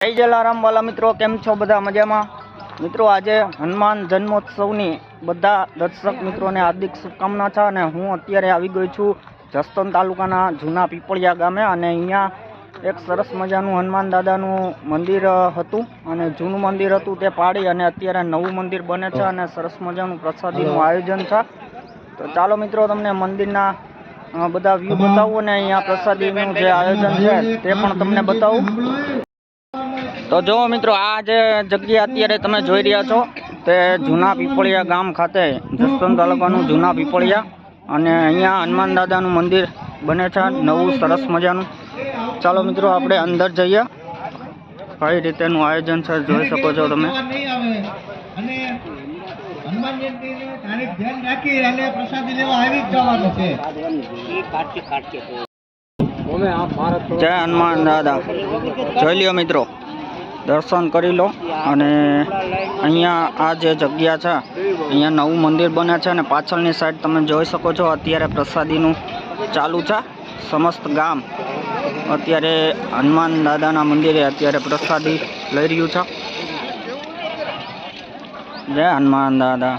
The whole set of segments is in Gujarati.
જય જલારામ વાલા મિત્રો, કેમ છો બધા મજામાં? મિત્રો, આજે હનુમાન જન્મોત્સવની બધા દર્શક મિત્રોને હાર્દિક શુભકામના છે અને હું અત્યારે આવી ગયો છું જસ્તન તાલુકાના જૂના પીપળિયા ગામે અને અહીંયા એક સરસ મજાનું હનુમાન દાદાનું મંદિર હતું અને જૂનું મંદિર હતું તે પાડી અને અત્યારે નવું મંદિર બને છે અને સરસ મજાનું પ્રસાદીનું આયોજન છે. તો ચાલો મિત્રો, તમને મંદિરના બધા વ્યૂ બતાવું અને અહીંયા પ્રસાદીનું જે આયોજન છે તે પણ તમને બતાવું. તો જો મિત્રો આ જે જગ્યા અત્યારે તમે જોઈ રહ્યા છો તે જૂના પીપળિયા ગામ ખાતે જસદણ તાલુકાનું જૂના પીપળિયા અને અહીંયા હનુમાન દાદાનું મંદિર બને છે નવું સરસ મજાનું. ચાલો મિત્રો આપણે અંદર જઈએ. કઈ રીતેનું આયોજન છે જોઈ શકો છો તમે. અને હનુમાન જયંતિને તારીખ ધ્યાન રાખી અને પ્રસાદી લેવા આવી જ જવાનું છે. જય હનુમાન દાદા. જોઈ લ્યો મિત્રો. દર્શન કરી લો. અને અહીંયા આ જે જગ્યા છે, અહીંયા નવું મંદિર બને છે અને પાછળની સાઈડ તમે જોઈ શકો છો, અત્યારે પ્રસાદીનું ચાલુ છે. સમસ્ત ગામ અત્યારે હનુમાન દાદાના મંદિરે અત્યારે પ્રસાદી લઈ રહ્યું છે. જય હનુમાન દાદા.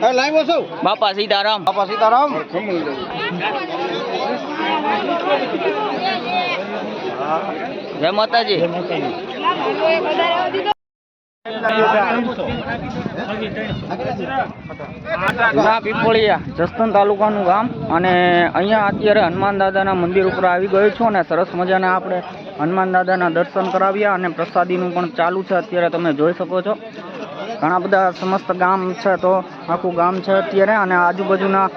લાવ્યો છું? બાપા સીતારામ. બાપા સીતારામ. જય માતાજી. પીપળિયા તાલુકાનું ગામ. અને અહીંયા અત્યારે હનુમાન દાદાના મંદિર ઉપર આવી ગયો છું અને સરસ મજાના આપણે હનુમાન દાદાના દર્શન કરાવ્યા અને પ્રસાદીનું પણ ચાલુ છે. અત્યારે તમે જોઈ શકો છો. ઘણા બધા સમસ્ત ગામ છે તો આખું ગામ છે અત્યારે અને આજુબાજુના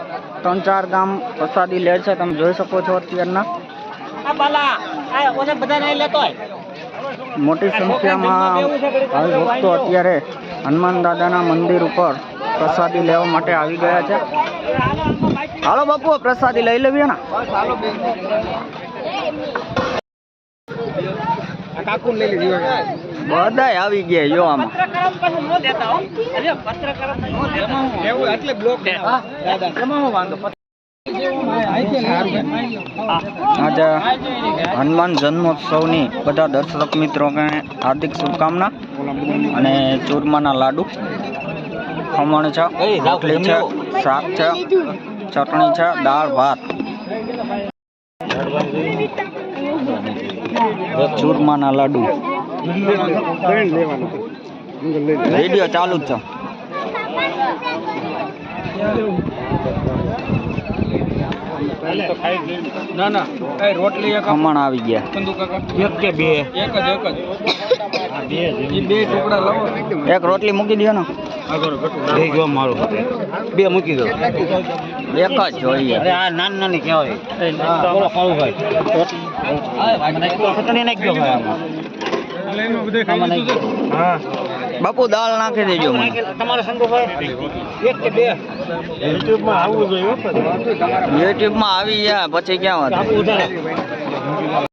ત્રણ ચાર ગામ પ્રસાદી લે છે તમે જોઈ શકો છો અત્યારના. મોટી સંખ્યામાં ભક્તો અત્યારે હનુમાન દાદાના મંદિર ઉપર પ્રસાદી લેવા માટે આવી ગયા છે. હાલો બાપુ પ્રસાદી લઈ લેવી ને કાકુ લઈ લીધી બધાય આવી ગયા જો આમાં. એવું એટલે બ્લોક આજે હનુમાન જન્મોત્સવની બધા દર્શક મિત્રોને હાર્દિક શુભકામના અને ચૂરમાના લાડુ ખમણ છે રોટલી છે શાક છે ચટણી છે દાળ ભાત. ચૂરમાના લાડુ. વીડિયો ચાલુ જ છે. ના ના. કઈ રોટલી એક ખમણ આવી ગયા. એક કે બે? એક જ એક જ. બે ટુકડા લાવો. એક રોટલી મૂકી દો ને. બે જો મારું. બે મૂકી દો. એક જ જોઈએ. અરે આ નાની નાની કહેવાય. બોલો ભાઈ ચટણી નાખી ભાઈ આમાં આમાં નાખી દો હા બાપુ દાળ નાખી દેજો તમારે એક કે બે? યુટ્યુબમાં આવવું જોઈએ યુટ્યુબમાં આવી ગયા પછી ક્યાં વાત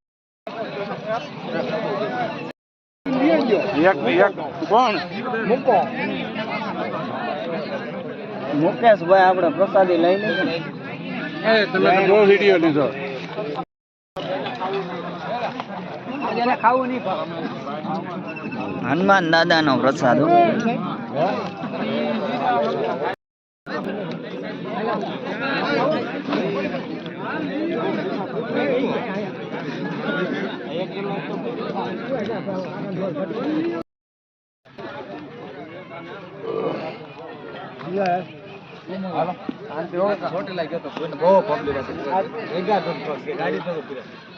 મુકેશભાઈ આપણે પ્રસાદી લઈ લઈએ. ને. તમે બહુ વીડિયો લીધો. હનુમાન દાદાનો પ્રસાદ. બહુ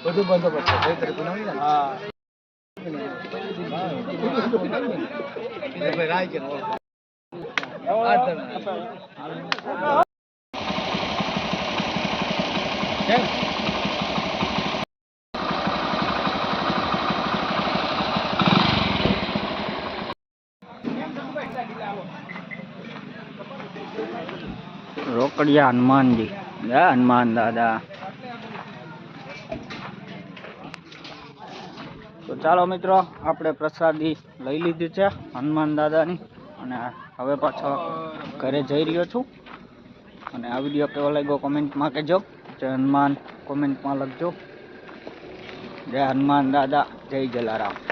બધું બંદોબસ્ત હા રોકડિયા હનુમાનજી. હનુમાન દાદા. તો ચાલો મિત્રો, આપણે પ્રસાદી લઈ લીધી છે હનુમાન દાદાની. અને હવે પાછો ઘરે જઈ રહ્યો છું. અને આ વીડિયો કેવો લાગ્યો કોમેન્ટમાં કહેજો. જય હનુમાન કોમેન્ટમાં લખજો. જય હનુમાન દાદા, જય જલારામ.